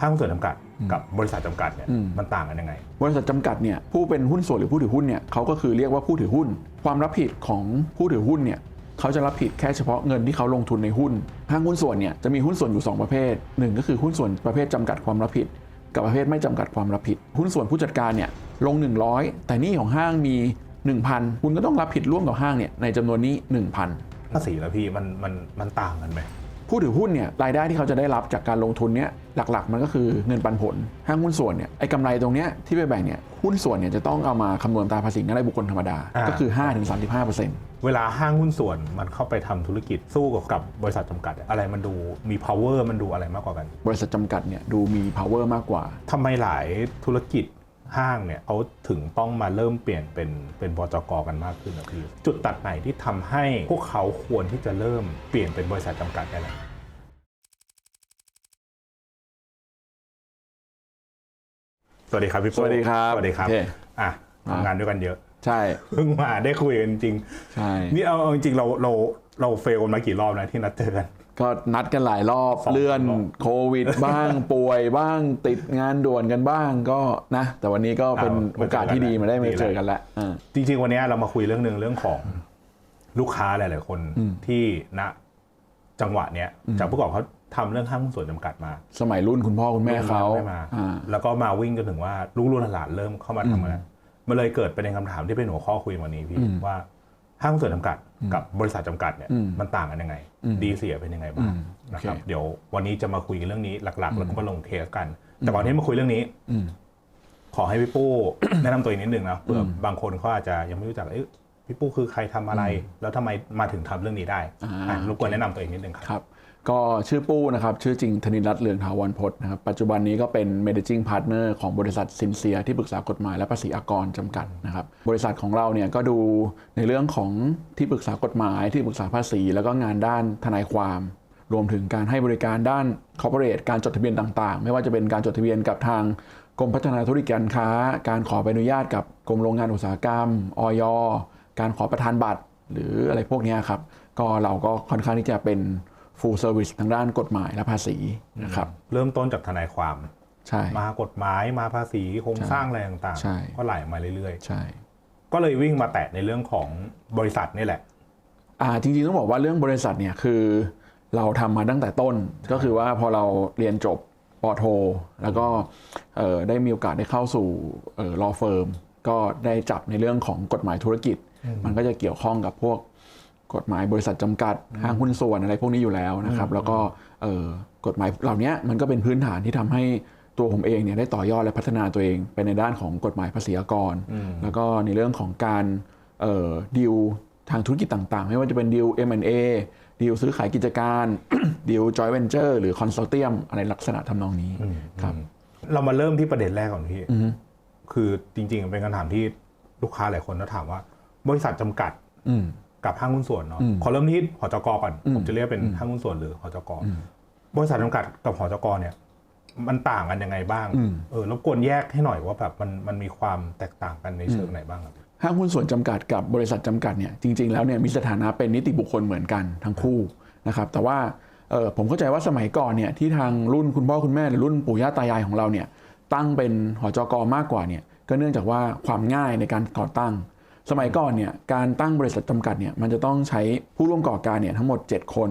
ห้างหุ้นส่วนจำกัดกับบริษัทจำกัดเนี่ยอืมมันต่างกันยังไง บริษัทจำกัดเนี่ยผู้เป็นหุ้นส่วนหรือผู้ถือหุ้นเนี่ยเขาก็คือเรียกว่าผู้ถือหุ้น ความรับผิดของผู้ถือหุ้นเนี่ยเขาจะรับผิดแค่เฉพาะเงินที่เขาลงทุนในหุ้น ห้างหุ้นส่วนเนี่ยจะมีหุ้นส่วนอยู่ 2 ประเภทหนึ่งก็คือหุ้นส่วนประเภทจำกัดความรับผิด กับประเภทไม่จำกัดความรับผิด หุ้นส่วนผู้จัดการเนี่ยลง 100 แต่หนี้ของห้างมี 1,000 คุณก็ต้องรับผิดร่วมกับห้างเนี่ยในจำนวนนี้ 1,000ภาษีแล้วพี่มันมันมันต่างกันไหม ผู้ถือหุ้นเนี่ยรายได้ที่เขาจะได้รับจากการลงทุนเนี่ยหลักๆ มันก็คือเงินปันผลห้างหุ้นส่วนเนี่ยไอ้กำไรตรงเนี้ยที่ไปแบ่งเนี่ยหุ้นส่วนเนี่ยจะต้องเอามาคำนวณตามภาษีเงินได้บุคคลธรรมดา ก็คือ 5-35%เวลาห้างหุ้นส่วนมันเข้าไปทำธุรกิจสู้กับกับบริษัทจำกัดอะอะไรมันดูมี power มันดูอะไรมากกว่ากัน บริษัทจำกัดเนี่ยดูมี power มากกว่าทำไมหลายธุรกิจห้างเนี่ยเขาถึงต้องมาเริ่มเปลี่ยนเป็นเป็นบจกกันมากขึ้นนะพี่จุดตัดไหนที่ทำให้พวกเขาควรที่จะเริ่มเปลี่ยนเป็นบริษัทจำกัดกันนะ สวัสดีครับพี่โป้สวัสดีครับสวัสดีครับโอเค อะทำงานด้วยกันเยอะใช่ เพิ่งมาได้คุยกันจริงใช่ๆนี่เอาเอาจริงๆเราเราเราเฟลกันมากี่รอบนะที่นัดเจอกัน ก็นัดกันหลายรอบสองเลื่อนรอบโควิด บ้าง ป่วยบ้างติดงานด่วนกันบ้างก็นะ แต่วันนี้ก็เป็นเอาโอกาสที่ดีมาเจอกันมาได้มาดีแล้ว เจอกันแล้วอ่า จริง ๆ วันนี้เรามาคุยเรื่องหนึ่งเรื่องของลูกค้าหลาย ๆ คนที่ณจังหวะเนี้ยจากเมื่อก่อนเขา ทำเรื่องห้างหุ้นส่วนจำกัดมา สมัยรุ่นคุณพ่อคุณแม่เขาไม่มาอ่าแล้วก็มาวิ่งจนถึงว่าลูกรุ่นหลานๆเริ่มเข้ามาทำกันแล้วมันเลยเกิดประเด็นคำถามที่เป็นหัวข้อคุยวันนี้พี่ว่าห้างหุ้นส่วนจำกัดกับบริษัทจำกัดเนี่ยมันต่างกันยังไง ดีเสียเป็นยังไงบ้างอืมนะครับโอเคเดี๋ยววันนี้จะมาคุยกันเรื่องนี้หลัก ๆ แล้วก็มาลงเคสกัน แต่ก่อนที่มาคุยเรื่องนี้อืมขอให้พี่ปู้แนะนำตัวเองนิดนึงนะเผื่อบางคนเขาอาจจะยังไม่รู้จักเอ้ยพี่ปู้คือใครทำอะไร แล้วทำไมมาถึงทำเรื่องนี้ได้อ่าอะรบกวนแนะนำตัวเองนิดนึงครับครับ ก็ชื่อปู้นะครับ ชื่อจริงธนิรัตน์เลืองถาวรพจน์นะครับ ปัจจุบันนี้ก็เป็น managing partner ของบริษัทซินเซีย ที่ปรึกษากฎหมายและภาษีอากรจำกัดนะครับ บริษัทของเราเนี่ยก็ดูในเรื่องของที่ปรึกษากฎหมายที่ปรึกษาภาษี แล้วก็งานด้านทนายความ รวมถึงการให้บริการด้าน corporate การจดทะเบียนต่างๆ ไม่ว่าจะเป็นการจดทะเบียนกับทางกรมพัฒนาธุรกิจการค้า การขอใบอนุญาตกับกรมโรงงานอุตสาหกรรมออยการขอประทานบัตร หรืออะไรพวกนี้ครับก็เราก็ค่อนข้างที่จะเป็น full service ทางด้านกฎหมายและภาษีนะครับเริ่มต้นจากทนายความใช่มากฎหมายมาภาษีโครงสร้างอะไรต่างใช่ๆก็ไหลมาเรื่อยใช่ๆก็เลยวิ่งมาแตะในเรื่องของบริษัทนี่แหละ อ่าจริงๆต้องบอกว่าเรื่องบริษัทเนี่ยคือเราทำมาตั้งแต่ต้นก็คือว่าพอเราเรียนจบปอโท แล้วก็เอ่อได้มีโอกาสได้เข้าสู่เอ่อ law firm ก็ได้จับในเรื่องของกฎหมายธุรกิจ มันก็จะเกี่ยวข้องกับพวก กฎหมายบริษัทจำกัดห้างหุ้นส่วนอะไรพวกนี้อยู่แล้วนะครับ แล้วก็เอ่อกฎหมายเหล่านี้มันก็เป็นพื้นฐานที่ทำให้ตัวผมเองเนี่ยได้ต่อยอดและพัฒนาตัวเองไปในด้านของกฎหมายภาษีอากร แล้วก็ในเรื่องของการดิวทางธุรกิจต่างๆ ไม่ว่าจะเป็นดิว M&A ดิวซื้อขายกิจการดิว joint venture หรือ consortium อะไรลักษณะทำนองนี้ครับ เรามาเริ่มที่ประเด็นแรกก่อนพี่คือจริง ๆ เป็นคำถามที่ลูกค้าหลายคนก็ถามว่า บริษัทจำกัดอืม กับห้างหุ้นส่วนเนาะขอเริ่มที่หอจกก่อน ผมจะเรียกเป็นห้างหุ้นส่วนหรือหอจกบริษัทจำกัดกับหอจกเนี่ย มันต่างกันยังไงบ้างเออรบกวนแยกให้หน่อยว่าแบบมันมันมีความแตกต่างกันในเชิงไหนบ้างครับห้างหุ้นส่วนจำกัดกับบริษัทจำกัดเนี่ยจริง ๆแล้วเนี่ยมีสถานะเป็นนิติบุคคลเหมือนกันทั้งคู่นะครับแต่ว่าเอ่อผมเข้าใจว่าสมัยก่อนเนี่ยที่ทางรุ่นคุณพ่อคุณแม่หรือรุ่นปู่ย่าตายายของเราเนี่ยตั้งเป็นหอจกมากกว่าเนี่ยก็เนื่องจากว่าความง่ายในการก่อตั้ง สมัยก่อนเนี่ยการตั้งบริษัทจำกัดเนี่ยมันจะต้องใช้ผู้ร่วมก่อการเนี่ยทั้งหมด 7 คน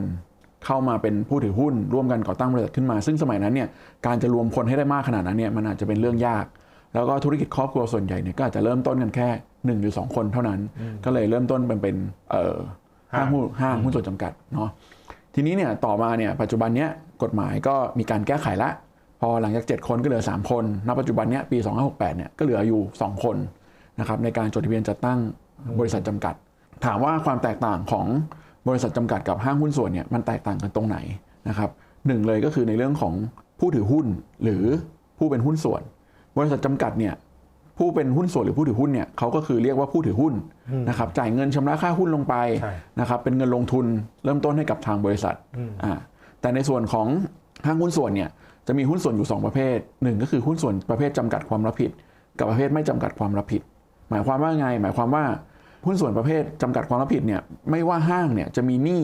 เข้ามาเป็นผู้ถือหุ้นร่วมกันก่อตั้งบริษัทขึ้นมา ซึ่งสมัยนั้นเนี่ยการจะรวมคนให้ได้มากขนาดนั้นเนี่ยมันอาจจะเป็นเรื่องยาก แล้วก็ธุรกิจครอบครัวส่วนใหญ่เนี่ยก็อาจจะเริ่มต้นกันแค่1นหรือ2 คนเท่านั้น ก็เลยเริ่มต้นเป็นเป็นเอ่อห้างหุ้นห้างหุ้นส่วนจำกัดเนาะทีนี้เนี่ยต่อมาเนี่ยปัจจุบันเนี้ยกฎหมายก็มีการแก้ไขละ พอหลังจาก 7 คนก็เหลือ 3 คนณปัจจุบันเนี้ยปี 2568เนี่ยก็เหลืออยู่ 2 คน นะครับในการจดทะเบียนจัดตั้งบริษัทจำกัด ถามว่าความแตกต่างของบริษัทจำกัดกับห้างหุ้นส่วนเนี่ยมันแตกต่างกันตรงไหนนะครับหนึ่งเลยก็คือในเรื่องของผู้ถือหุ้นหรือผู้เป็นหุ้นส่วน บริษัทจำกัดเนี่ยผู้เป็นหุ้นส่วนหรือผู้ถือหุ้นเนี่ยเขาก็คือเรียกว่าผู้ถือหุ้นนะครับจ่ายเงินชำระค่าหุ้นลงไปใช่นะครับเป็นเงินลงทุนเริ่มต้นให้กับทางบริษัทอ่าแต่ในส่วนของห้างหุ้นส่วนเนี่ยจะมีหุ้นส่วนอยู่ 2 ประเภทหนึ่งก็คือหุ้นส่วนประเภทจำกัดความรับผิด กับประเภทไม่จำกัดความรับผิด หมายความว่าไง หมายความว่าหุ้นส่วนประเภทจำกัดความรับผิดเนี่ยไม่ว่าห้างเนี่ยจะมีหนี้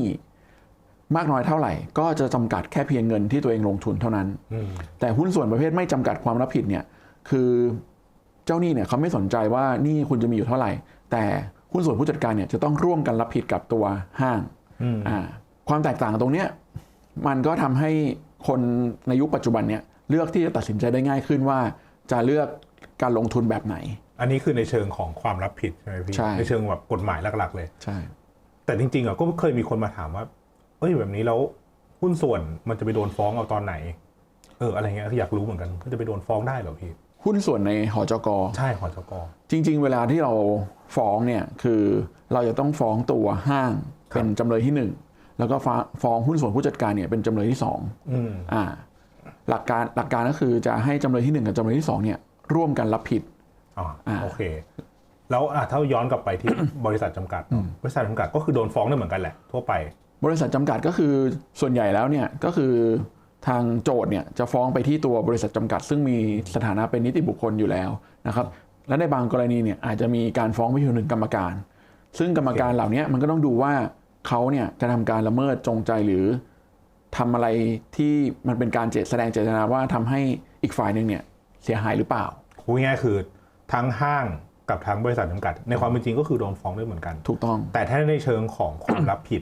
มากน้อยเท่าไหร่ ก็จะจำกัดแค่เพียงเงินที่ตัวเองลงทุนเท่านั้นอืมแต่หุ้นส่วนประเภทไม่จำกัดความรับผิดเนี่ยคือเจ้าหนี้เนี่ยเขาไม่สนใจว่าหนี่คุณจะมีอยู่เท่าไหร่ แต่หุ้นส่วนผู้จัดการเนี่ยจะต้องร่วมกันรับผิดกับตัวห้างอืมอ่าความแตกต่างตรงเนี้ยมันก็ทำให้คนในยุคปัจจุบันเนี่ยเลือกที่จะตัดสินใจได้ง่ายขึ้นว่าจะเลือกการลงทุนแบบไหน อันนี้คือในเชิงของความรับผิดใช่ไหมพี่ใช่ เชิงแบบกฎหมายหลักๆเลย ใช่ แต่จริงๆอะก็เคยมีคนมาถามว่า เอ้ยแบบนี้แล้วหุ้นส่วนมันจะไปโดนฟ้องเอาตอนไหน เอออะไรเงี้ยอยากรู้เหมือนกันมันจะไปโดนฟ้องได้เหรอพี่หุ้นส่วนในหอจก ใช่หอจก จริง ๆ เวลาที่เราฟ้องเนี่ยคือเราจะต้องฟ้องตัวห้างครับ เป็นจำเลยที่หนึ่งแล้วก็ฟ้าฟ้องหุ้นส่วนผู้จัดการเนี่ยเป็นจำเลยที่สองอืมอ่าหลักการหลักการก็คือจะให้จำเลยที่หนึ่งกับจำเลยที่สองเนี่ยร่วมกันรับผิด อ่าอ่าโอเค แล้วอะถ้าย้อนกลับไปที่ บริษัทจำกัดเนอะบริษัทจำกัดก็คือโดนฟ้องได้เหมือนกันแหละทั่วไป บริษัทจำกัดก็คือส่วนใหญ่แล้วเนี่ยก็คือทางโจทย์เนี่ยจะฟ้องไปที่ตัวบริษัทจำกัด ซึ่งมีสถานะเป็นนิติบุคคลอยู่แล้วนะครับ และในบางกรณีเนี่ยอาจจะมีการฟ้องไปถึงกรรมการ ซึ่งกรรมการเหล่านี้มันก็ต้องดูว่าเขาเนี่ยจะทำการละเมิดจงใจหรือทำอะไรที่มันเป็นการเจตแสดงเจตนาว่าทำให้อีกฝ่ายหนึ่งเนี่ยเสียหายหรือเปล่าพูดง่ายๆคือ ทั้งห้างกับทั้งบริษัทจำกัด ในความเป็นจริงก็คือโดนฟ้องได้เหมือนกัน ถูกต้อง แต่ถ้าในเชิงของความรับผิด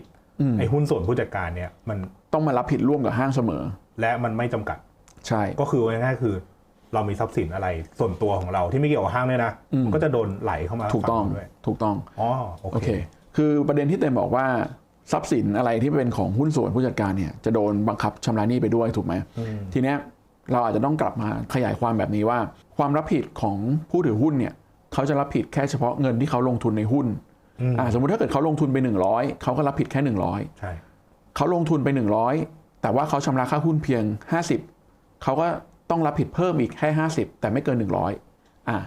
ไอ้หุ้นส่วนผู้จัดการเนี่ยมันต้องมารับผิดร่วมกับห้างเสมอ และมันไม่จำกัด ใช่ ก็คือง่ายๆคือ เรามีทรัพย์สินอะไรส่วนตัวของเราที่ไม่เกี่ยวกับห้างเนี่ยนะมันก็จะโดนไหลเข้ามาถูกต้องฝั่เราด้วยถูกต้องอ๋อโอโอเคเค คือประเด็นที่เต็มบอกว่าทรัพย์สินอะไรที่เป็นของหุ้นส่วนผู้จัดการเนี่ยจะโดนบังคับชำระหนี้ไปด้วยถูกไหมทีเนี้ย เราอาจจะต้องกลับมาขยายความแบบนี้ว่า ความรับผิดของผู้ถือหุ้นเนี่ยเขาจะรับผิดแค่เฉพาะเงินที่เขาลงทุนในหุ้นอืมอ่าสมมติถ้าเกิดเขาลงทุนไป 100เขาก็รับผิดแค่ 100ใช่เขาลงทุนไป 100 แต่ว่าเขาชำระค่าหุ้นเพียง 50เขาก็ต้องรับผิดเพิ่มอีกแค่ 50 แต่ไม่เกิน 100อ่า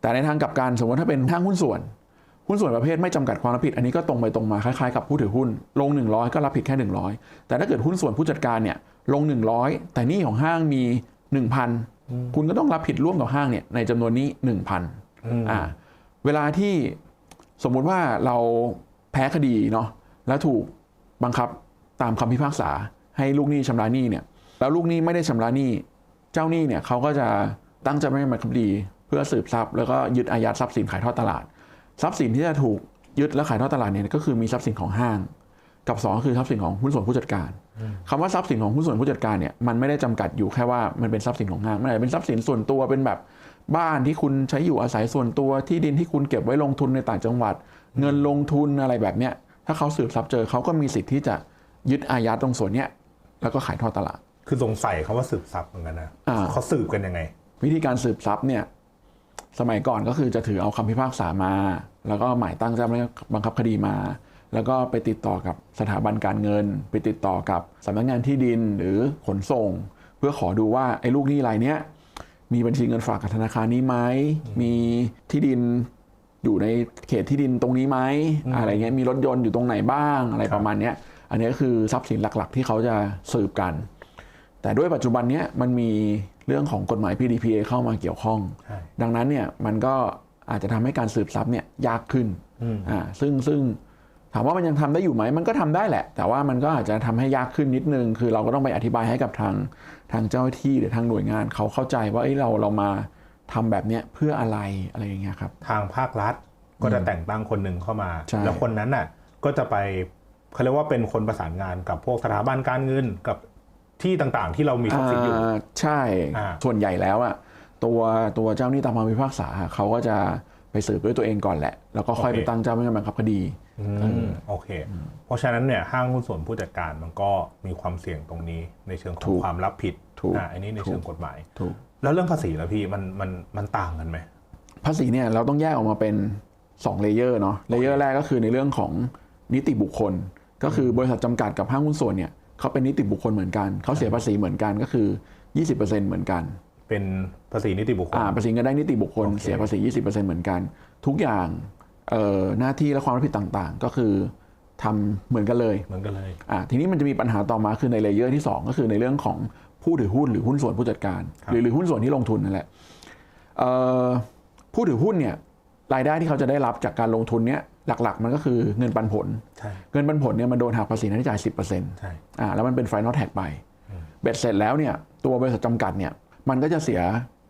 แต่ในทางกลับกันสมมติถ้าเป็นห้างหุ้นส่วน หุ้นส่วนประเภทไม่จำกัดความรับผิด อันนี้ก็ตรงไปตรงมาคล้ายๆกับผู้ถือหุ้น ลง 100 ก็รับผิดแค่ 100 แต่ถ้าเกิดหุ้นส่วนผู้จัดการเนี่ยลง 100 แต่หนี้ของห้างมี 1,000 คุณก็ต้องรับผิดร่วมกับห้างเนี่ยในจำนวนนี้ 1,000อ่าเวลาที่สมมุติว่าเราแพ้คดีเนาะแล้วถูกบังคับตามคำพิพากษาให้ลูกหนี้ชำระหนี้เนี่ยแล้วลูกหนี้ไม่ได้ชำระหนี้ เจ้าหนี้เนี่ยเขาก็จะตั้งเจ้าพนักงานคดี เพื่อสืบทรัพย์ แล้วก็ยึดอายัดทรัพย์สินขายทอดตลาด ทรัพย์สินที่จะถูกยึดและขายทอดตลาดเนี่ยก็คือมีทรัพย์สินของห้าง กับสองก็คือทรัพย์สินของหุ้นส่วนผู้จัดการคำว่าทรัพย์สินของหุ้นส่วนผู้จัดการเนี่ยมันไม่ได้จำกัดอยู่แค่ว่ามันเป็นทรัพย์สินของห้างมันอาจจะเป็นทรัพย์สินส่วนตัวเป็นแบบบ้านที่คุณใช้อยู่อาศัยส่วนตัวที่ดินที่คุณเก็บไว้ลงทุนในต่างจังหวัด เงินลงทุนอะไรแบบเนี้ยถ้าเขาสืบทรัพย์เจอเขาก็มีสิทธิ์ที่จะยึดอายัดตรงส่วนเนี้ยแล้วก็ขายทอดตลาด คือสงสัยคำว่าสืบทรัพย์เหมือนกันนะอ่าเขาสืบกันยังไง วิธีการสืบทรัพย์เนี่ย สมัยก่อนก็คือจะถือเอาคำพิพากษามา แล้วก็หมายตั้งเจ้าพนักงานบังคับคดีมา แล้วก็ไปติดต่อกับสถาบันการเงิน ไปติดต่อกับสำนักงานที่ดินหรือขนส่ง เพื่อขอดูว่าไอ้ลูกหนี้รายเนี้ยมีบัญชีเงินฝากกับธนาคารนี้ไหมมีที่ดินอยู่ในเขตที่ดินตรงนี้ไหมอะไรเงี้ยมีรถยนต์อยู่ตรงไหนบ้างอะไรประมาณเนี้ยอันนี้ก็คือทรัพย์สินหลักๆ ที่เขาจะสืบกัน แต่ด้วยปัจจุบันเนี้ยมันมี เรื่องของกฎหมาย PDPA เข้ามาเกี่ยวข้องใช่ดังนั้นเนี่ยมันก็อาจจะทำให้การสืบทรัพย์เนี่ยยากขึ้นอ่าซึ่งซึ่งถามว่ามันยังทำได้อยู่ไหมมันก็ทำได้แหละ แต่ว่ามันก็อาจจะทำให้ยากขึ้นนิดนึง คือเราก็ต้องไปอธิบายให้กับทางทางเจ้าหน้าที่หรือทางหน่วยงานเขาเข้าใจว่าเอ้ยเราเรามาทำแบบเนี้ยเพื่ออะไรอะไรอย่างเงี้ยครับ ทางภาครัฐก็จะแต่งตั้งคนหนึ่งเข้ามาใช่แล้วคนนั้นน่ะก็จะไปเขาเรียกว่าเป็นคนประสานงานกับพวกสถาบันการเงินกับ ที่ต่างๆ ที่เรามีทรัพย์สินอยู่อ่าใช่อ่า ส่วนใหญ่แล้วอะตัวตัวเจ้าหนี้ตามคำพิพากษาเขาก็จะไปสืบด้วยตัวเองก่อนแหละ แล้วก็ค่อยไปตั้งเจ้าพนักงานบังคับคดี อืมโอเค เพราะฉะนั้นเนี่ยห้างหุ้นส่วนผู้จัดการมันก็มีความเสี่ยงตรงนี้ในเชิงขอถูงกความรับผิดถูกอ่าอันนี้ในเชิงกฎหมาย ถูก แล้วเรื่องภาษีแล้วพี่มันมันมันต่างกันไหม ภาษีเนี่ยเราต้องแยกออกมาเป็น2เลเยอร์เนาะเลเยอร์แรกก็คือในเรื่องของนิติบุคคล ก็คือบริษัทจำกัดกับห้างหุ้นส่วนเนี่ย เขาเป็นนิติบุคคลเหมือนกัน เขาเสียภาษีเหมือนกันก็คือ 20%เหมือนกัน เป็นภาษีนิติบุคคลอ่าภาษีเงินได้นิติบุคคลโอเคเสียภาษี 20%เหมือนกัน ทุกอย่างเอ่อหน้าที่และความรับผิดต่างๆ ก็คือทำเหมือนกันเลยเหมือนกันเลยอ่าทีนี้มันจะมีปัญหาต่อมาคือในเลเยอร์ที่ 2 ก็คือในเรื่องของผู้ถือหุ้นหรือหุ้นส่วนผู้จัดการครับหรือหรือหุ้นส่วนที่ลงทุนนั่นแหละเอ่อผู้ถือหุ้นเนี่ยรายได้ที่เขาจะได้รับจากการลงทุนเนี้ย หลักๆ มันก็คือเงินปันผลใช่เงินปันผลเนี่ยมันโดนหักภาษีค่าใช้จ่าย10%ใช่อ่าแล้วมันเป็น final tax ไป เบ็ดเสร็จแล้วเนี่ยตัวบริษัทจำกัดเนี่ยมันก็จะเสีย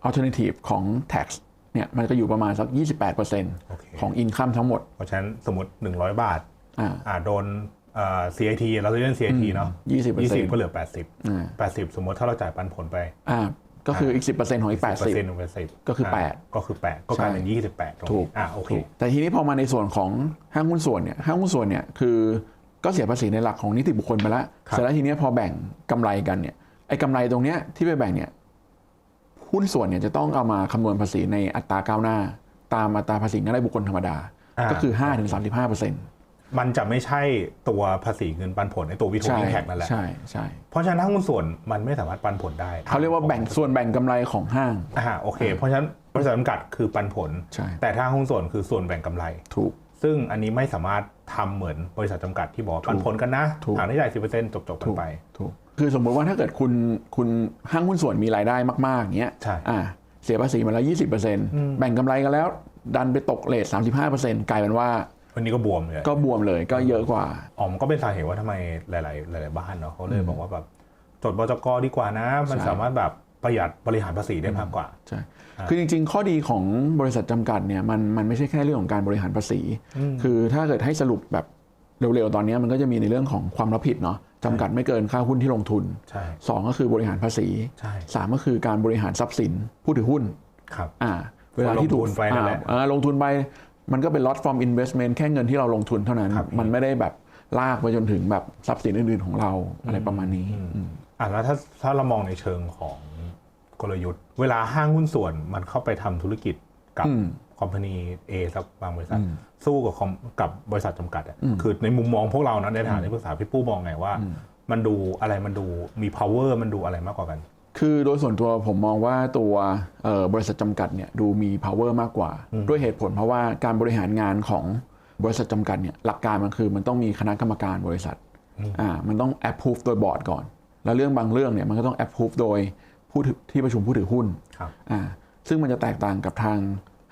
alternative ของ tax เนี่ยมันก็อยู่ประมาณสักโอเค28%ของ income ทั้งหมด เพราะฉะนั้นสมมติ 100 บาทอ่าอ่าโดนเอ่อ CIT เราจะเล่น CIT เนาะ20% 20ก็เหลืออ่า80 80 สมมติถ้าเราจ่ายปันผลไปอ่า ก็คืออีก 10%ของอีกเปอร์เซ็น80ต์เป็น10ก็คือาแปดก็คือ8ก็กลายเป็น28ตรงถูนี้กอ่าโอเค ถูกแต่ทีนี้พอมาในส่วนของห้างหุ้นส่วนเนี่ยห้างหุ้นส่วนเนี่ยคือก็เสียภาษีในหลักของนิติบุคคลไปแล้วครับ เสร็จแล้วทีเนี้ยพอแบ่งกำไรกันเนี่ยไอ้กำไรตรงเนี้ยที่ไปแบ่งเนี่ยหุ้นส่วนเนี่ยจะต้องเอามาคำนวณภาษีในอัตราก้าวหน้า ตามอัตราภาษีเงินได้บุคคลธรรมดา ก็คือ5ถึง35เปอร์เซ็นต์ มันจะไม่ใช่ตัวภาษีเงินปันผลในตัววิทูใช่อินแท็กนั่นแหละใช่ใช่เพราะฉะนั้นถ้าหุ้นส่วนมันไม่สามารถปันผลได้เขาเรียกว่าแบ่งส่วนแบ่งกำไรของห้างอ่าโอเค เพราะฉะนั้นบริษัทจำกัดคือปันผลใช่แต่ถ้าหุ้นส่วนคือส่วนแบ่งกำไรถูกซึ่งอันนี้ไม่สามารถทำเหมือนบริษัทจำกัดที่บอกว่าปันผลกันนะถูกหารได้จ่ายสิบเปอร์เซ็นต์จบจบๆกันไปถูกคือสมมุติว่าถ้าเกิดคุณคุณห้างหุ้นส่วนมีรายได้มากๆอย่างเงี้ยใช่อ่าเสียภาษีมาแล้ว20%แบ่งกำไรกันแล้ว ดันไปตกเลท35%กลายเป็นว่า วันนี้ก็บวมเลยก็บวมเลยก็เยอะกว่าอ๋อมันก็เป็นสาเหตุว่าทำไมหลาย ๆ หลาย ๆ บ้านเนาะเขาเลยบอกว่าแบบจดบจกดีกว่านะ มันใช่สามารถแบบประหยัดบริหารภาษีได้มากกว่าใช่คือจริง ๆ ข้อดีของบริษัทจำกัดเนี่ยมันมันไม่ใช่แค่เรื่องของการบริหารภาษี คือถ้าเกิดให้สรุปแบบเร็วๆตอนนี้มันก็จะมีในเรื่องของความรับผิดเนาะจำกัดไม่เกินค่าหุ้นที่ลงทุนใช่สองก็คือบริหารภาษีใช่สามก็คือการบริหารทรัพย์สินผู้ถือหุ้นครับอ่าเวลาที่ถูกลงทุนไป นั่นแหละอ่าอ่าลงทุนไปมันก็เป็น lot from investment แค่เงินที่เราลงทุนเท่านั้นครับมันไม่ได้แบบลากไปจนถึงแบบทรัพย์สินอื่นๆของเราอะไรประมาณนี้อืมอะแล้วถ้าถ้าเรามองในเชิงของกลยุทธ์ เวลาห้างหุ้นส่วนมันเข้าไปทำธุรกิจกับอืมคอมพานีเอสักบางบริษัท สู้กับคอมกับบริษัทจำกัดอะคือในมุมมองพวกเรานะในฐานะที่ปรึกษาพี่ปู้มองไงว่า มันดูอะไรมันดูมี power มันดูอะไรมากกว่ากัน คือโดยส่วนตัวผมมองว่าตัวเอ่อบริษัทจำกัดเนี่ยดูมี power มากกว่า ด้วยเหตุผลเพราะว่าการบริหารงานของบริษัทจำกัดเนี่ยหลักการมันคือมันต้องมีคณะกรรมการบริษัทอ่ามันต้อง approve โดยบอร์ดก่อน แล้วเรื่องบางเรื่องเนี่ยมันก็ต้อง approve โดยผู้ถือที่ประชุมผู้ถือหุ้นครับอ่าซึ่งมันจะแตกต่างกับทาง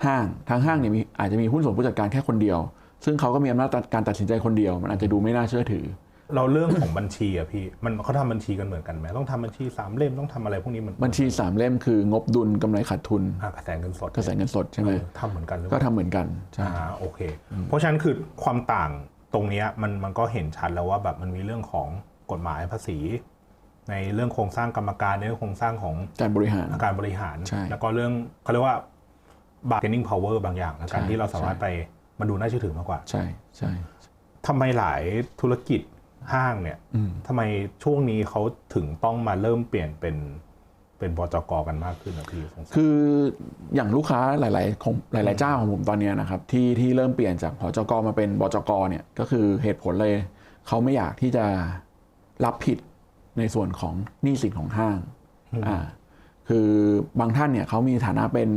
ห้างทางห้างเนี่ยมีอาจจะมีหุ้นส่วนผู้จัดการแค่คนเดียว ซึ่งเขาก็มีอำนาจการตัดสินใจคนเดียว มันอาจจะดูไม่น่าเชื่อถือ เราเรื่องของบัญชีอะพี่มันเขาทำบัญชีกันเหมือนกันไหมต้องทำบัญชีสามเล่มต้องทำอะไรพวกนี้มันบัญชีสามเล่มคืองบดุลกำไรขาดทุนอะกระแสเงินสดกระแสเงินสดใช่ไหมเออทำเหมือนกันหรือเปก็ล่า ทำเหมือนกันใช่ อ่าโอเค เพราะฉะนั้นคือความต่างตรงเนี้ยมันมันก็เห็นชัดแล้วว่าแบบมันมีเรื่องของกฎหมายภาษี ในเรื่องโครงสร้างกรรมการในเรื่องโครงสร้างของการบริหาร การบริหาร ใช่แล้วก็เรื่องเขาเรียกว่า bargaining power บางอย่างแล้วกันใช่ที่เราสามารถใช่ ไปมาดูน่าเชื่อถือมากกว่าใช่ใช่ ทำไมหลายธุรกิจ ห้างเนี่ยทำไมช่วงนี้เขาถึงต้องมาเริ่มเปลี่ยนเป็นเป็นบจกกันมากขึ้นนะพี่สงสัยคืออย่างลูกค้าหลาย ๆ ของหลาย ๆ เจ้าของผมตอนเนี้ยนะครับที่ที่เริ่มเปลี่ยนจากหจกมาเป็นบจกเนี่ยก็คือเหตุผลเลยเขาไม่อยากที่จะรับผิดในส่วนของหนี้สินของห้างอ่าคือบางท่านเนี่ยเขามีฐานะเป็น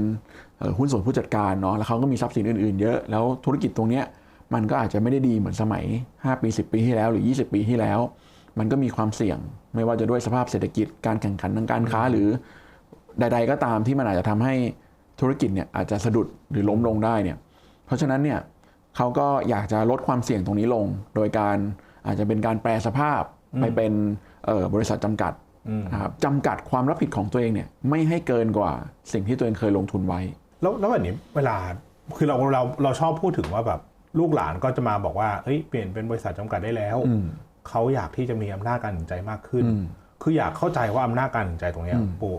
เอ่อหุ้นส่วนผู้จัดการเนาะแล้วเขาก็มีทรัพย์สินอื่น ๆ เยอะแล้วธุรกิจตรงเนี้ย มันก็อาจจะไม่ได้ดีเหมือนสมัย 5 ปี 10 ปีที่แล้วหรือ 20 ปีที่แล้ว มันก็มีความเสี่ยง ไม่ว่าจะด้วยสภาพเศรษฐกิจการแข่งขันทางการค้าหรือใด ๆ ก็ตามที่มันอาจจะทำให้ธุรกิจเนี่ยอาจจะสะดุดหรือล้มลงได้เนี่ยเพราะฉะนั้นเนี่ยเขาก็อยากจะลดความเสี่ยงตรงนี้ลง โดยการอาจจะเป็นการแปลสภาพไปเป็นเอ่อบริษัทจำกัดนะครับจำกัดความรับผิดของตัวเองเนี่ยไม่ให้เกินกว่าสิ่งที่ตัวเองเคยลงทุนไว้ แล้วแล้วแบบนี้เวลาคือเราเราเราชอบพูดถึงว่าแบบ ลูกหลานก็จะมาบอกว่าเฮ้ยเปลี่ยนเป็นบริษัทจำกัดได้แล้วเขาอยากที่จะมีอำนาจการตัดสินใจมากขึ้น คืออยากเข้าใจว่าอำนาจการตัดสินใจตรงเนี้ยปู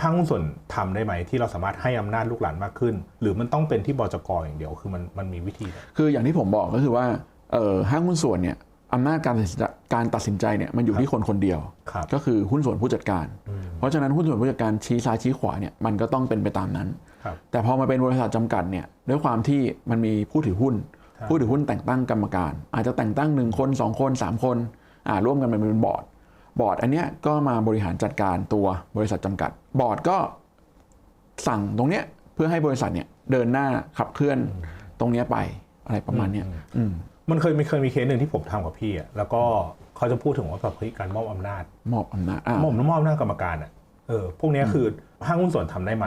ห้างหุ้นส่วนทำได้ไหมที่เราสามารถให้อำนาจลูกหลานมากขึ้น หรือมันต้องเป็นที่บจกอย่างเดียวคือมันมันมีวิธีไหนคืออย่างที่ผมบอกก็คือว่าเอ่อห้างหุ้นส่วนเนี่ยอำนาจการตัดสินใจการตัดสินใจเนี่ยมันอยู่ที่คนคนเดียวครับก็คือหุ้นส่วนผู้จัดการ เพราะฉะนั้นหุ้นส่วนผู้จัดการชี้ซ้ายชี้ขวาเนี่ยมันก็ต้องเป็นไปตามนั้นครับแต่พอมาเป็นบริษัทจำกัดเนี่ยด้วยความที่มันมีผู้ถือหุ้น ผู้ถือหุ้นแต่งตั้งกรรมการ อาจจะแต่งตั้งหนึ่งคนสองคนสามคนอ่าร่วมกันเป็นบอร์ดบอร์ดอันเนี้ยก็มาบริหารจัดการตัวบริษัทจำกัด บอร์ดก็สั่งตรงเนี้ยเพื่อให้บริษัทเนี่ยเดินหน้าขับเคลื่อนตรงเนี้ยไปอะไรประมาณเนี้ยอืมมันเคยมีเคยมีเคสหนึ่งที่ผมทำกับพี่อะแล้วก็เขาจะพูดถึงว่าแบบเฮ้ยการมอบอำนาจ มอบอำนาจอ่ามอบมอบอำนาจกรรมการอะเออพวกเนี้ยคือห้างหุ้นส่วนทำได้ไหม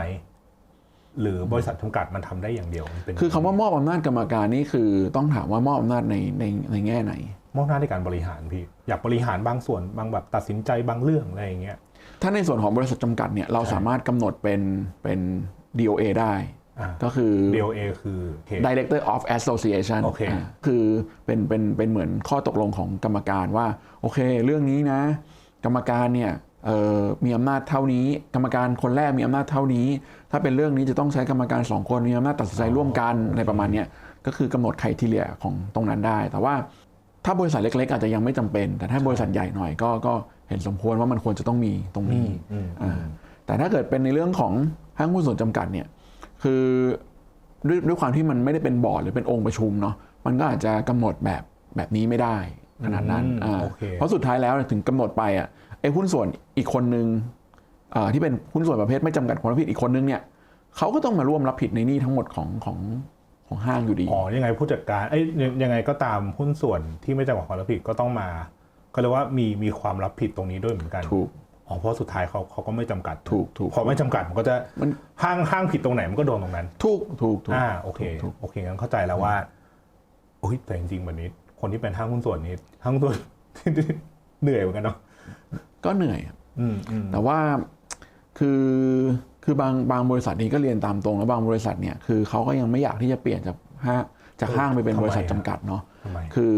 หรือบริษัทจำกัดมันทำได้อย่างเดียวมันเป็นคือคำว่ามอบอำนาจกรรมการนี่คือต้องถามว่ามอบอำนาจในในในแง่ไหน มอบหน้าจในการบริหารพี่ อยากบริหารบางส่วนบางแบบตัดสินใจบางเรื่องอะไรอย่างเงี้ยถ้าในส่วนของบริษัทจำกัดเนี่ยเราสามารถกำหนดเป็นเป็น DOA ได้อ่าก็คือ DOA คือโอเค Director of Association โอเคาคือเป็นเป็นเป็นเหมือนข้อตกลงของกรรมการว่า โอเค เรื่องนี้นะ กรรมการเนี่ยเอ่อ มีอำนาจเท่านี้ กรรมการคนแรกมีอำนาจเท่านี้ ถ้าเป็นเรื่องนี้จะต้องใช้กรรมการสองคนมีอำนาจตัดสินใจร่วมกันอะไรประมาณเนี้ยก็คือกำหนดไครทีเรียของตรงนั้นได้ แต่ว่าถ้าบริษัทเล็ก ๆ อาจจะยังไม่จำเป็น แต่ถ้าบริษัทใหญ่หน่อยก็ก็เห็นสมควรว่ามันควรจะต้องมีตรงนี้อืมอ่าแต่ถ้าเกิดเป็นในเรื่องของห้างหุ้นส่วนจำกัดเนี่ยคือด้วยด้วยความที่มันไม่ได้เป็นบอร์ดหรือเป็นองค์ประชุมเนาะมันก็อาจจะกำหนดแบบแบบนี้ไม่ได้ขนาดนั้นอืมอ่าโอเคเพราะสุดท้ายแล้วเนี่ยถึงกำหนดไปอะไอ้หุ้นส่วนอีกคนนึงอ่าที่เป็นหุ้นส่วนประเภทไม่จำกัดความรับผิดอีกคนนึงเนี่ยเขาก็ต้องมาร่วมรับผิดในหนี้ทั้งหมดของของของห้างอยู่ดีอ๋อยังไงผู้จัดการเอ้ยยังยังไงก็ตามหุ้นส่วนที่ไม่จำกัดความรับผิดก็ต้องมาเขาเรียกว่ามีมีความรับผิดตรงนี้ด้วยเหมือนกันถูกอ๋อเพราะสุดท้ายเขาเขาก็ไม่จำกัดถูกถูกพอไม่จำกัดมันก็จะมันห้างห้างผิดตรงไหนมันก็โดนตรงนั้น ถูกถูกถูกอ่าโอเคถูกโอเคงั้นเข้าใจแล้วว่าโอ้ยแต่จริงๆแบบนี้ คนที่เป็นห้างหุ้นส่วนนี้ห้างหุ้นส่วนเหนื่อยเหมือนกันเนาะ ก็เหนื่อยอืมอืมแต่ว่าคือคือบางบางบริษัทนี้ก็เรียนตามตรงแล้วบางบริษัทเนี่ยคือเขาก็ยังไม่อยากที่จะเปลี่ยนจากห้างจากห้างไปเป็นบริษัทจำกัดเนาะทำไมคือ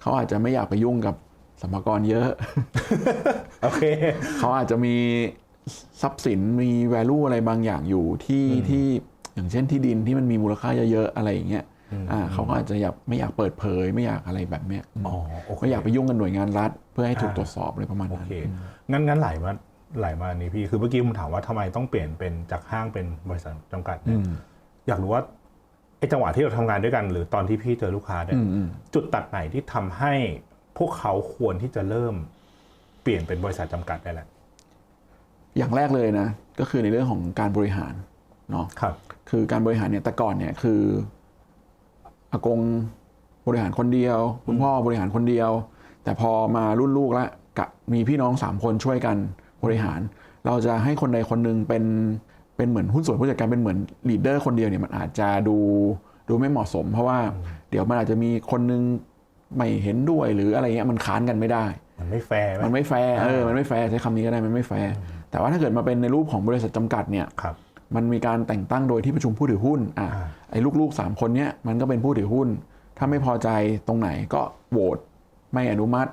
เขาอาจจะไม่อยากไปยุ่งกับสมภากรเยอะโอเคเขาอาจจะมีทรัพย์สินมี value อะไรบางอย่างอยู่ที่ที่อย่างเช่นที่ดินที่มันมีมูลค่าเยอะๆอะไรอย่างเงี้ย อ่าเขาก็อาจจะอยากไม่อยากเปิดเผย ไม่อยากอะไรแบบเนี้ยอ๋อโอเคไม่อยากไปยุ่งกับหน่วยงานรัฐ เพื่อให้ถูกอ่าตรวจสอบอะไรประมาณโอนั้น เคงั้นงั้นไหลมาไหลมาอันนี้พี่คือเมื่อกี้ผมถามว่าทำไมต้องเปลี่ยนเป็นจากห้างเป็นบริษัทจำกัดเนี่ยอยากรู้ว่าไอ้จังหวะที่เราทำงานด้วยกัน หรือตอนที่พี่เจอลูกค้าเนี่ยอืมอืมจุดตัดไหนที่ทำให้พวกเขาควรที่จะเริ่มเปลี่ยนเป็นบริษัทจำกัดได้แหละอย่างแรกเลยนะ ก็คือในเรื่องของการบริหารเนาะ ครับ คือการบริหารเนี่ยแต่ก่อนเนี่ยคือ อากงบริหารคนเดียว คุณพ่อบริหารคนเดียว แต่พอมารุ่นลูกแล้วกับมีพี่น้องสามคนช่วยกันบริหาร เราจะให้คนใดคนหนึ่งเป็นเป็นเหมือนหุ้นส่วนผู้จัดการเป็นเหมือนลีดเดอร์คนเดียวเนี่ยมันอาจจะดูดูไม่เหมาะสม เพราะว่าเดี๋ยวมันอาจจะมีคนหนึงไม่เห็นด้วยหรืออะไรเงี้ยมันค้านกันไม่ได้ มันไม่แฟร์ไหมมันไม่แฟร์เออมันไม่แฟร์ใช้คำนี้ก็ได้มันไม่แฟร์แต่ว่าถ้าเกิดมาเป็นในรูปของบริษัทจำกัดเนี่ยครับ มันมีการแต่งตั้งโดยที่ประชุมผู้ถือหุ้นอะอ่าไอ้ลูกๆสามคนเนี้ยมันก็เป็นผู้ถือหุ้น ถ้าไม่พอใจตรงไหนก็โหวตไม่อนุมัติ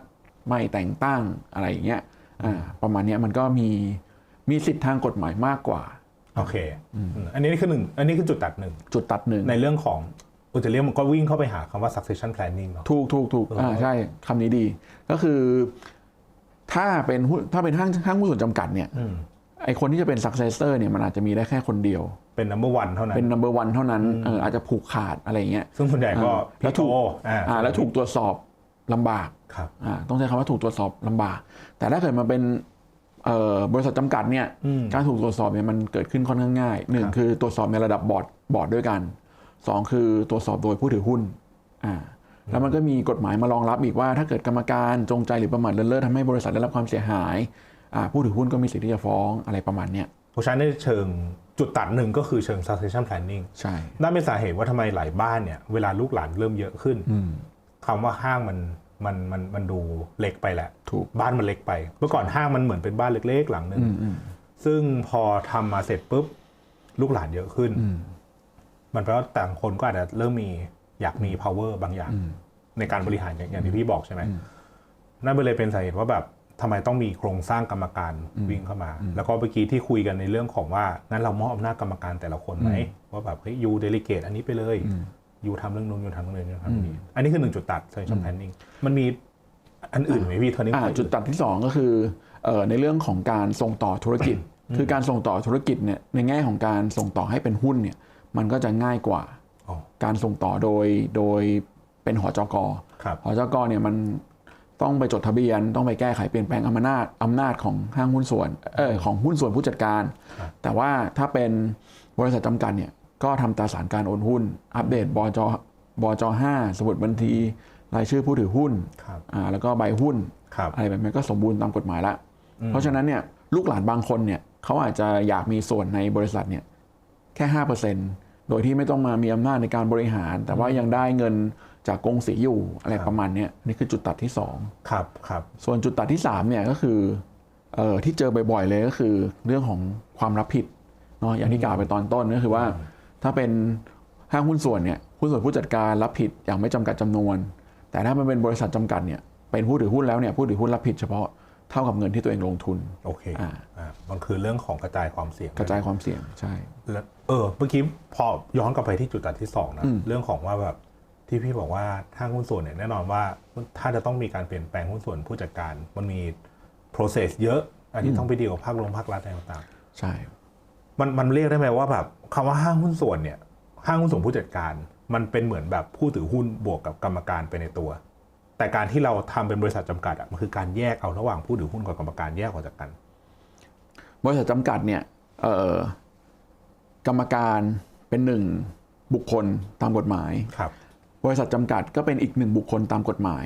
ไม่แต่งตั้งอะไรอย่างเงี้ยอ่าประมาณเนี้ยมันก็มีมีสิทธิทางกฎหมายมากกว่าโอเคอืมอันนี้คือหนึ่ง อันนี้คือจุดตัดหนึ่ง จุดตัดหนึ่ง ในเรื่องของอุจจาระมันก็วิ่งเข้าไปหาคำว่า succession planning เนาะ ถูกถูกถูกอ่าใช่คำนี้ดี ก็คือ ถ้าเป็นหุ้นถ้าเป็นห้างห้างหุ้นส่วนจำกัดเนี่ยอืม ไอคนที่จะเป็น successor เนี่ยมันอาจจะมีได้แค่คนเดียว เป็น number one เท่านั้น เป็น number one เท่านั้นเอออาจจะผูกขาดอะไรอย่างเงี้ยซึ่งส่วนใหญ่ก็อ่าแล้วพี่ถูกโตอ่าอ่าแล้วถูกตรวจสอบลำบากครับอ่าต้องใช้คำว่าถูกตรวจสอบลำบาก แต่ถ้าเกิดมาเป็นเอ่อบริษัทจำกัดเนี่ยอืมการถูกตรวจสอบเนี่ยมันเกิดขึ้นค่อนข้างง่ายหนึ่งครับคือตรวจสอบในระดับบอร์ดบอร์ดด้วยกันสองคือตรวจสอบโดยผู้ถือหุ้นอ่าแล้วมันก็มีกฎหมายมารองรับอีกว่าถ้าเกิดกรรมการจงใจหรือประมาทเลินเล่อทำให้บริษัทได้รับความเสียหายอ่า ผู้ถือหุ้นก็มีสิทธิ์ที่จะฟ้องอะไรประมาณเนี้ยเพราะฉะนั้นในเชิงจุดตัดหนึ่งก็คือเชิง succession planning ใช่นั่นเป็นสาเหตุว่าทำไมหลายบ้านเนี่ยเวลาลูกหลานเริ่มเยอะขึ้นอืมคำว่าห้างมันมันมันมันดูเล็กไปแหละถูกบ้านมันเล็กไป เมื่อก่อนห้างมันเหมือนเป็นบ้านเล็กๆหลังหนึ่งอืมอืมซึ่งพอทำมาเสร็จปุ๊บลูกหลานเยอะขึ้นอืมมันแปลว่าต่างคนก็อาจจะเริ่มมีอยากมี power บางอย่าง ในการบริหารอย่างอย่างที่พี่บอกใช่ไหมนั่นเลยเป็นสาเหตุว่าแบบ ทำไมต้องมีโครงสร้างกรรมการวิ่งเข้ามา แล้วก็เมื่อกี้ที่คุยกันในเรื่องของว่างั้นเรามอบอำนาจกรรมการแต่ละคนไหมว่าแบบเฮ้ยยูเดลิเกตอันนี้ไปเลยยูทำเรื่องนู้นยูทำเรื่องนี้ยูทำเรื่องนี้อันนี้คือหนึ่งจุดตัด succession planning มันมีอันอื่นไหมพี่ turning อ่า point จุดตัดที่สองก็คือเอ่อในเรื่องของการส่งต่อธุรกิจ คือการส่งต่อธุรกิจเนี่ยในแง่ของการส่งต่อให้เป็นหุ้นเนี่ยมันก็จะง่ายกว่าอ๋อการส่งต่อโดยโดยเป็นหอจกครับหอจกเนี่ยมัน ต้องไปจดทะเบียน ต้องไปแก้ไขเปลี่ยนแปลงอำนาจอำนาจของห้างหุ้นส่วนเออของหุ้นส่วนผู้จัดการ แต่ว่าถ้าเป็นบริษัทจำกัดเนี่ยก็ทำตราสารการโอนหุ้น อัปเดตบจบจห้าสมุดบัญชีรายชื่อผู้ถือหุ้นครับอ่าแล้วก็ใบหุ้นครับอะไรแบบนี้ก็สมบูรณ์ตามกฎหมายละ เพราะฉะนั้นเนี่ยลูกหลานบางคนเนี่ยเขาอาจจะอยากมีส่วนในบริษัทเนี่ยค่5%โดยที่ไม่ต้องมามีอำนาจในการบริหาร แต่ว่ายังได้เงิน จากกงสีอยู่อะไรประมาณเนี้ยนี่คือจุดตัดที่2ครับครับส่วนจุดตัดที่3เนี่ยก็คือเออที่เจอบ่อยๆเลยก็คือเรื่องของความรับผิดเนาะอย่างที่กล่าวไปตอนต้นก็คือว่า ถ้าเป็นห้างหุ้นส่วนเนี่ยหุ้นส่วนผู้จัดการรับผิดอย่างไม่จำกัดจำนวน แต่ถ้ามันเป็นบริษัทจำกัดเนี่ยเป็นผู้ถือหุ้นแล้วเนี่ยผู้ถือหุ้นรับผิดเฉพาะเท่ากับเงินที่ตัวเองลงทุนโอเคอ่าอ่ามันคือเรื่องของกระจายความเสี่ยง กระจายความเสี่ยงใช่แล้วเออเมื่อกี้พอย้อนกลับไปที่จุดตัดที่สองนะเรื่องของว่าแบบ ที่พี่บอกว่าห้างหุ้นส่วนเนี่ยแน่นอนว่าถ้าจะต้องมีการเปลี่ยนแปลงหุ้นส่วนผู้จัดการ มันมี process เยอะอันที่ต้องไปดีลกับภาครัฐภาครัฐอะไรต่างใช่ๆมันมันเรียกได้ไหมว่าแบบคำว่าห้างหุ้นส่วนเนี่ย ห้างหุ้นส่วนผู้จัดการ มันเป็นเหมือนแบบผู้ถือหุ้นบวกกับกรรมการไปในตัว แต่การที่เราทำเป็นบริษัทจำกัดอะมันคือการแยกเอาระหว่างผู้ถือหุ้นกับกรรมการแยกออกจากกัน บริษัทจำกัดเนี่ยเอ่อกรรมการเป็นหนึ่งบุคคลตามกฎหมายครับ บริษัทจำกัดก็เป็นอีกหนึ่งบุคคลตามกฎหมาย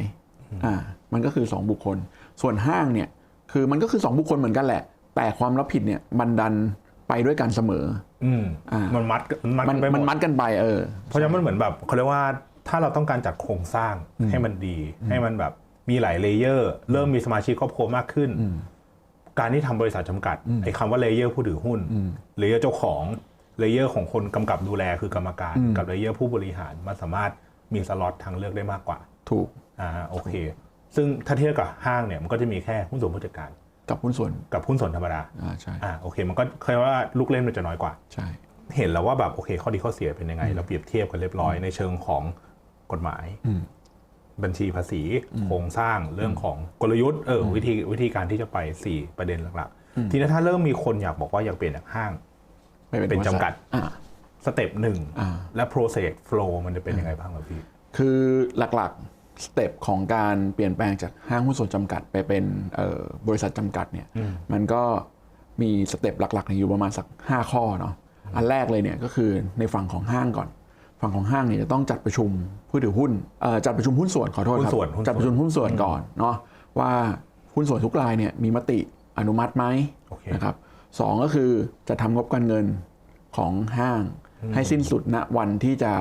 อ่ามันก็คือสองบุคคล ส่วนห้างเนี่ยคือมันก็คือสองบุคคลเหมือนกันแหละ แต่ความรับผิดเนี่ยมันดันไปด้วยกันเสมอ อืมอ่ามัมันมัดมันมัดมันไปหมันมมัดดกันไปเออ เพราะฉะนั้นมันเหมือนแบบเขาเรียกว่าถ้าเราต้องการจัดโครงสร้างให้มันดี ให้มันแบบมีหลายเลเยอร์ เริ่มมีสมาชิกครอบครัวมากขึ้น การที่ทำบริษัทจำกัดไอ้คำว่าเลเยอร์ผู้ถือหุ้นเลเยอร์เจ้าของเลเยอร์ของคนกำกับดูแลคือกรรมการ กับเลเยอร์ผู้บริหารมันสามารถ มีสล็อตทางเลือกได้มากกว่า ถูกอ่าโอเค ซึ่งถ้าเทียบกับห้างเนี่ยมันก็จะมีแค่หุ้นส่วนผู้จัดการ กับหุ้นส่วนกับหุ้นส่วนธรรมดาอ่าใช่อ่าโอเค มันก็เคยว่าลูกเล่นมันจะน้อยกว่าใช่ เห็นแล้วว่าแบบโอเค ข้อดีข้อเสียเป็นยังไง เราเปรียบเทียบกันเรียบร้อยในเชิงของกฎหมายบัญชีภาษีโครงสร้างเรื่องของกลยุทธ์เอออวิธีวิธีการที่จะไป 4 ประเด็นหลักๆ ทีนี้ถ้าเริ่มมีคนอยากบอกว่าอยากเปลี่ยนจากห้างไม่เป็นเป็นบริษัทจำกัดอ่า สเต็ปหนึ่งอ่าและ process flow มันจะเป็นยังไงบ้างครับพี่ คือหลักๆสเต็ปของการเปลี่ยนแปลงจากห้างหุ้นส่วนจำกัดไปเป็นเอ่อบริษัทจำกัดเนี่ยมันก็มีสเต็ปหลักๆอยู่ประมาณสัก 5 ข้อเนาะอันแรกเลยเนี่ยก็คือในฝั่งของห้างก่อน ฝั่งของห้างเนี่ยจะต้องจัดประชุมผู้ถือหุ้นเอ่อจัดประชุมหุ้นส่วนขอโทษครับหุ้นส่วนหุ้นส่วนจัดประชุมหุ้นส่วนก่อนเนาะว่าหุ้นส่วนทุกรายเนี่ยมีมติอนุมัติไหมโอเคนะครับสองก็คือจะทำงบการเงินของห้าง ให้สิ้นสุดณวันที่จะ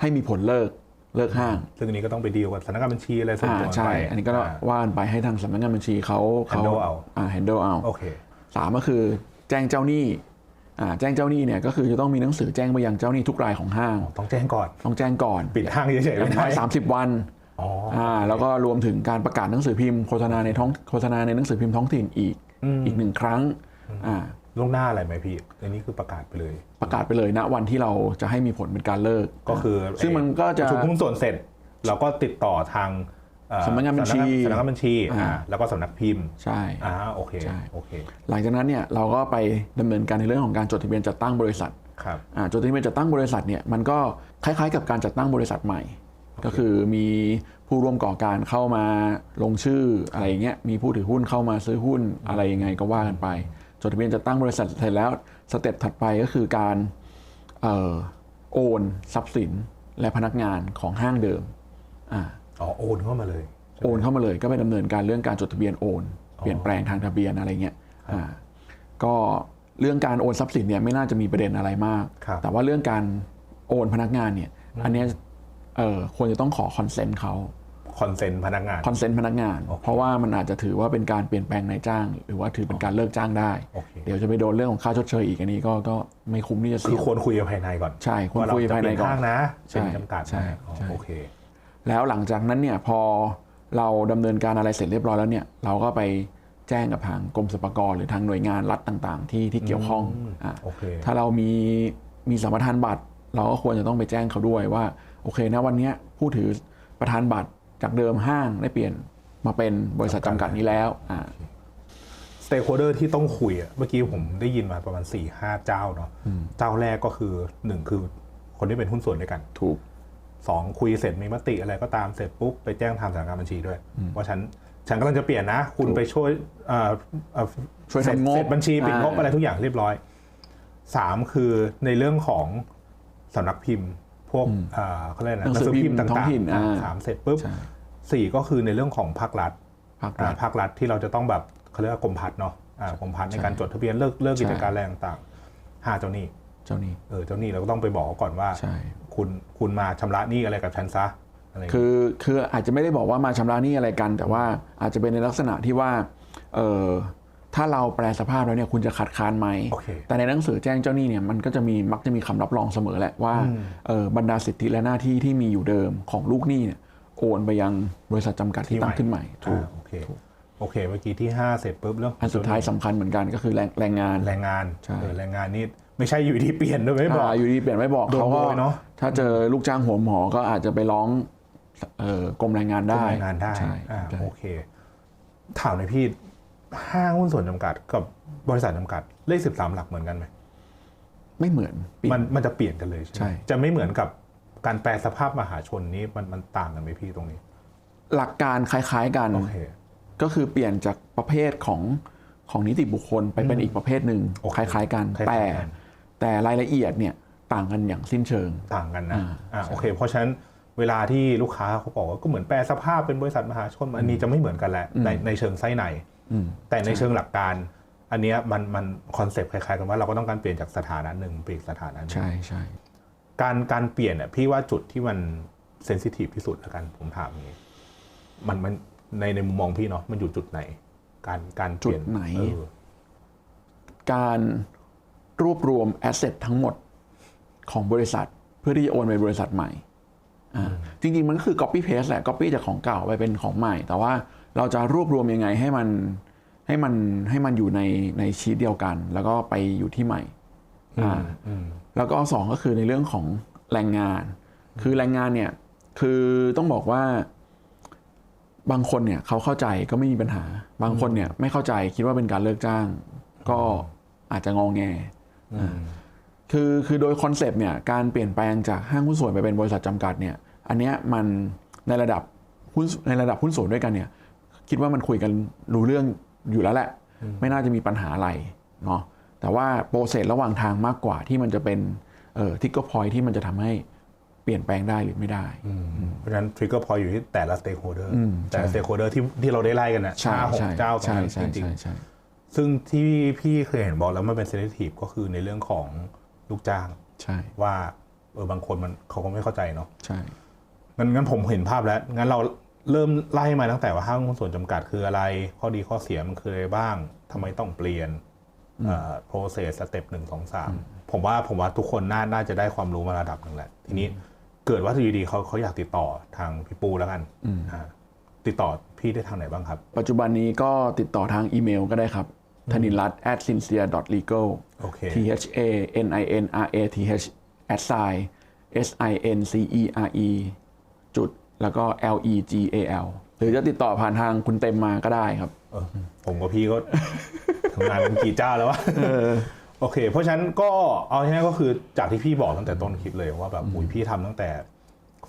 ให้มีผลเลิกเลิกห้าง ซึ่งอันนี้ก็ต้องไปดีลกับสำนักงานบัญชีอะไรส่วนอ่าตัวใช่ไปอันนี้ก็าว่ากันไปให้ทางสำนักงานบัญชีเขาเขา handle เอาอ่า handle เอาโอเคสามก็คือแจ้งเจ้าหนี้อ่าแจ้งเจ้าหนี้เนี่ยก็คือจะต้องมีหนังสือแจ้งไปยังเจ้าหนี้ทุกรายของห้าง ต้องแจ้งก่อนต้องแจ้งก่อนปิดห้างเฉยๆอไม่ย่างน้ได้อยสามสิบวันอ๋ออ่าแล้วก็รวมถึงการประกาศหนังสือพิมพ์โฆษณาในท้องโฆษณาในหนังสือพิมพ์ท้องถิ่นอีกอีกหนึ่งครั้งอ่า ล่วงหน้าอะไรไหมพี่ อันนี้คือประกาศไปเลย ประกาศไปเลยณวันที่เราจะให้มีผลเป็นการเลิกก็คือซึ่งมันก็จะประชุมหุ้นส่วนเสร็จ เราก็ติดต่อทางเอ่อสำนักงานบัญชีสำนักงานบัญชีอ่าอ่าแล้วก็สำนักพิมพ์ใช่อ่าโอเคใช่โอเค หลังจากนั้นเนี่ยเราก็ไปดำเนินการในเรื่องของการจดทะเบียนจัดตั้งบริษัทครับอ่าจดทะเบียนจัดตั้งบริษัทเนี่ยมันก็คล้ายๆ กับการจัดตั้งบริษัทใหม่ ก็คือมีผู้ร่วมก่อการเข้ามาลงชื่ออะไรอย่างเงี้ยมีผู้ถือหุ้นเข้ามาซื้อหุ้นอะไรยังไงก็ว่ากันไป จดทะเบียนจัดตั้งบริษัทเสร็จแล้วสเต็ปถัดไปก็คือการเอ่อโอนทรัพย์สินและพนักงานของห้างเดิมอ่าอ๋อโอนเข้ามาเลย โอนเข้ามาเลยก็ไปดำเนินการเรื่องการจดทะเบียนโอน เปลี่ยนแปลงทางทะเบียนอะไรเงี้ยอ่าก็เรื่องการโอนทรัพย์สินเนี่ยไม่น่าจะมีประเด็นอะไรมากครับแต่ว่าเรื่องการโอนพนักงานเนี่ยอันเนี้ยเออควรจะต้องขอคอนเซนต์เขา คอนเซนต์พนักงาน คอนเซนต์พนักงาน เพราะว่ามันอาจจะถือว่าเป็นการเปลี่ยนแปลงนายจ้าง หรือว่าถือเป็นการเลิกจ้างได้โอเคเดี๋ยวจะไปโดนเรื่องของค่าชดเชยอีกอันนี้ก็ก็ไม่คุ้มที่จะคืเสีอยควรคุยกับภายในก่อน ใช่ควรว่าเราคุยจะภายเปในลี่ยนก่อนห้างนะใช่เป็นจำกัดใช่นะอ๋อใช่โอเค แล้วหลังจากนั้นเนี่ยพอเราดำเนินการอะไรเสร็จเรียบร้อยแล้วเนี่ยเราก็ไปแจ้งกับทางกรมสรรพากรหรือทางหน่วยงานรัฐต่างๆ ที่ที่เกี่ยวข้องอะโอเคถ้าเรามีมีสัมปทานบัตร เราก็ควรจะต้องไปแจ้งเขาด้วยว่า โอเคนะวันเนี้ยผู้ถือประธานบัตร จากเดิมห้างได้เปลี่ยนมาเป็นบริษัทจำกัดนี้แล้วอ่าสเต็กโฮเดอร์ที่ต้องคุยอะเมื่อกี้ผมได้ยินมาประมาณ4ี่ห้าเจ้าเนาะเจ้าแรกก็คือหนึ่งคือคนที่เป็นหุ้นส่วนด้วยกัน ถูกสองคุยเสร็จมีมติอะไรก็ตามเสร็จปุ๊บไปแจ้งทางสำนักงานบัญชีด้วยว่าฉันฉันกำลังจะเปลี่ยนนะ คุณไปช่วยเอ่อเอ่อช่วยเสร็จทำงบเสร็จบัญชีปิดงบอ่าอะไรทุกอย่างเรียบร้อยสามคือในเรื่องของสำนักพิมพ์ พวกเอ่อเขาเรียกอะไรหนังสือพิมพ์ต่างท้องถิ่นๆอะอ่าสามเสร็จปุ๊บใช่สี่ก็คือในเรื่องของภาครัฐภาครัอ่าฐภาครัฐที่เราจะต้องแบบเขาเรียกว่ากรมพัฒน์เนาะอ่ากรมพัฒน์ในการจดทะเบียนเลิกเลิกกิจการอะไรต่างๆห้าเจ้าหนี้เจ้าหนี้เออเจ้าหนี้เราก็ต้องไปบอกเขาก่อนว่าใช่คุณคุณมาชำระหนี้อะไรกับฉันซะอะไรอย่างเงี้ยคือคืออาจจะไม่ได้บอกว่ามาชำระหนี้อะไรกัน แต่ว่าอาจจะเป็นในลักษณะที่ว่าเออ ถ้าเราแปลสภาพแล้วเนี่ยคุณจะขัดค้านไหมโอเคแต่ในหนังสือแจ้งเจ้าหนี้เนี่ยมันก็จะมีมักจะมีคำรับรองเสมอแหละว่าเออบรรดาสิทธิและหน้าที่ที่มีอยู่เดิมของลูกหนี้เนี่ยโอนไปยังบริษัทจำกัดที่ตั้งขึ้นใหม่ถูกอ่าโอเคโอเคเมื่อกี้ที่ห้าเสร็จปุ๊บเรื่องอันสุดท้ายสำคัญเหมือนกันก็คือแรงแรงงานแรงงานใช่เออแรงงานนี่ไม่ใช่อยู่ดีเปลี่ยนด้วยไม่บอกอ่าอยู่ดีเปลี่ยนไม่บอกโดนเขาก็โวยเนอะถ้าเจอลูกจ้างหัวหมอก็อาจจะไปร้องเอ่อกรมแรงงานได้แรงงานได้ใช่อ่าใช่โอเคถามหน่อยพี่ ห้างหุ้นส่วนจำกัด กับบริษัทจำกัดเลขสิบสามหลักเหมือนกันไหมไม่เหมือนปี มันมันจะเปลี่ยนกันเลยใช่ไหมใช่จะไม่เหมือนกับการแปลสภาพมหาชนนี้มันมันต่างกันไหมพี่ตรงนี้หลักการคล้ายๆกัน โอเค ก็คือเปลี่ยนจากประเภทของของนิติบุคคลไปเป็นอีกประเภทหนึ่งโอเคคล้ายๆกัน คล้ายๆแต่กัน แต่รายละเอียดเนี่ยต่างกันอย่างสิ้นเชิง ต่างกันนะอ่า อ่าโอเค เพราะฉะนั้นเวลาที่ลูกค้าเขาบอกว่าก็เหมือนแปลสภาพเป็นบริษัทมหาชน อันนี้จะไม่เหมือนกันแหละในในเชิงไส้ในอืม แต่ในเชิงหลักการ อันเนี้ยมันมันคอนเซปต์คล้ายๆกันว่าเราก็ต้องการเปลี่ยนจากสถานะหนึ่งไปอีกสถานะหนึ่งใช่ใช่การการเปลี่ยนเนี่ยพี่ว่าจุดที่มันเซนซิทีฟที่สุดละกันผมถามอย่างนี้มันมันในในมุมมองพี่เนาะมันอยู่จุดไหน การการเปลี่ยนจุดไหนเออการรวบรวมแอสเซททั้งหมดของบริษัท เพื่อที่จะโอนไปบริษัทใหม่อ่าจริงๆ มันก็คือ copy paste แหละ copy จากของเก่าไปเป็นของใหม่ แต่ว่า เราจะรวบรวมยังไงให้มันให้มันให้มันอยู่ในในชีตเดียวกัน แล้วก็ไปอยู่ที่ใหม่อ่าอืมแล้วก็สองก็คือในเรื่องของแรงงาน คือแรงงานเนี่ยคือต้องบอกว่า บางคนเนี่ยเขาเข้าใจก็ไม่มีปัญหา บางคนเนี่ยไม่เข้าใจคิดว่าเป็นการเลิกจ้าง ก็อาจจะงองแงอืมคือคือโดยคอนเซปต์เนี่ยการเปลี่ยนแปลงจากห้างหุ้นส่วนไปเป็นบริษัทจำกัดเนี่ย อันเนี้ยมันในระดับหุ้นในระดับหุ้นส่วนด้วยกันเนี่ย คิดว่ามันคุยกันรู้เรื่องอยู่แล้วแหละ ไม่น่าจะมีปัญหาอะไรเนาะแต่ว่าโปรเซสระหว่างทางมากกว่าที่มันจะเป็นเอ่อทิกเกอร์พอยที่มันจะทำให้เปลี่ยนแปลงได้หรือไม่ได้ เพราะฉะนั้นทริกเกอร์พออยู่ที่แต่ละสเต็กโฮเดอร์อืมแต่ละสเต็กโฮเดอร์ที่ที่เราได้ไล่กันนะใช่ห้าหกใช่เจ้าตรงใช่นั้นใช่จริงใช่ใช่ๆซึ่งที่พี่เคยเห็นบอกแล้วมันเป็นเซนซิทีฟก็คือในเรื่องของลูกจ้างใช่ว่าเออบางคนมันเขาก็ไม่เข้าใจเนาะใช่งั้นงั้นผมเห็นภาพแล้ว งั้นเรา เริ่มไล่มาตั้งแต่ว่าห้างหุ้นส่วนจำกัดคืออะไร ข้อดีข้อเสียมันคืออะไรบ้างทำไมต้องเปลี่ยนเอ่อ process สเต็ปหนึ่งสองสามผมว่าผมว่าทุกคนน่าน่าจะได้ความรู้มาระดับหนึ่งแหละ ทีนี้เกิดว่าอยู่ดีๆเขาเขาอยากติดต่อทางพี่ปูแล้วกันอ่าติดต่อพี่ได้ทางไหนบ้างครับ ปัจจุบันนี้ก็ติดต่อทางอีเมลก็ได้ครับธนินรัตน์ at sincere legal โอเค t h a n i n r a t h at sign s i n c e r e จุด แล้วก็ l e g a l หรือจะติดต่อผ่านทางคุณเต็มมาก็ได้ครับ เออผมกับพี่ก็ทำงานเป็นกี่เจ้าแล้ววะโอเค เพราะฉะนั้นก็เอาง่ายๆก็คือจากที่พี่บอกตั้งแต่ต้นคลิปเลยว่าแบบอุ้ยพี่ทำตั้งแต่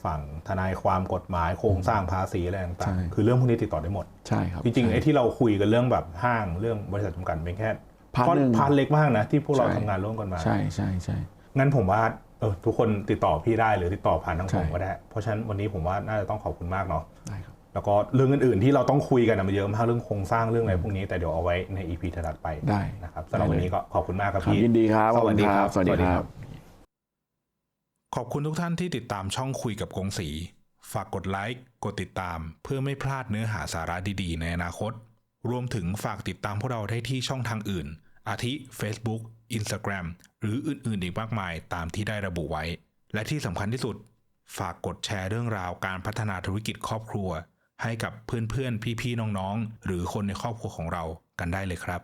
ฝั่งทนายความกฎหมายโครงสร้างภาษีอะไรต่างใช่ ๆ คือเรื่องพวกนี้ติดต่อได้หมด ใช่ครับจริงๆไอ้ที่เราคุยกันเรื่องแบบห้างเรื่องบริษัทจำกัดเป็นแค่พาร์ทหนึ่ง พาร์ทเล็กมากนะที่พวกเราใช่ ทำงานร่วมกันมา ใช่ใช่ใช่งั้นผมว่า เออทุกคนติดต่อพี่ได้หรือติดต่อผ่านทางใช่ผมก็ได้ เพราะฉะนั้นวันนี้ผมว่าน่าจะต้องขอบคุณมากเนาะได้ครับแล้วก็เรื่องอื่นๆที่เราต้องคุยกันอะมันเยอะมากเรื่องโครงสร้างเรื่องอะไรพวกนี้แต่เดี๋ยวเอาไว้ใน EP ถัดๆไปได้นะครับสำหรับวันนี้ก็ขอบคุณมากครับครับพี่ยินดีครับสวัสดีครับ สวัสดีครับ ขอบคุณทุกท่านที่ติดตามช่องคุยกับกงสี ฝากกดไลค์กดติดตาม เพื่อไม่พลาดเนื้อหาสาระดีๆ ในอนาคต รวมถึงฝากติดตามพวกเราได้ที่ช่องทางอื่น อาทิ Facebook Instagram หรืออื่นๆอีกมากมายตามที่ได้ระบุไว้ และที่สำคัญที่สุด ฝากกดแชร์เรื่องราวการพัฒนาธุรกิจครอบครัว ให้กับเพื่อนๆ พี่ๆ น้องๆ หรือคนในครอบครัวของเรากันได้เลยครับ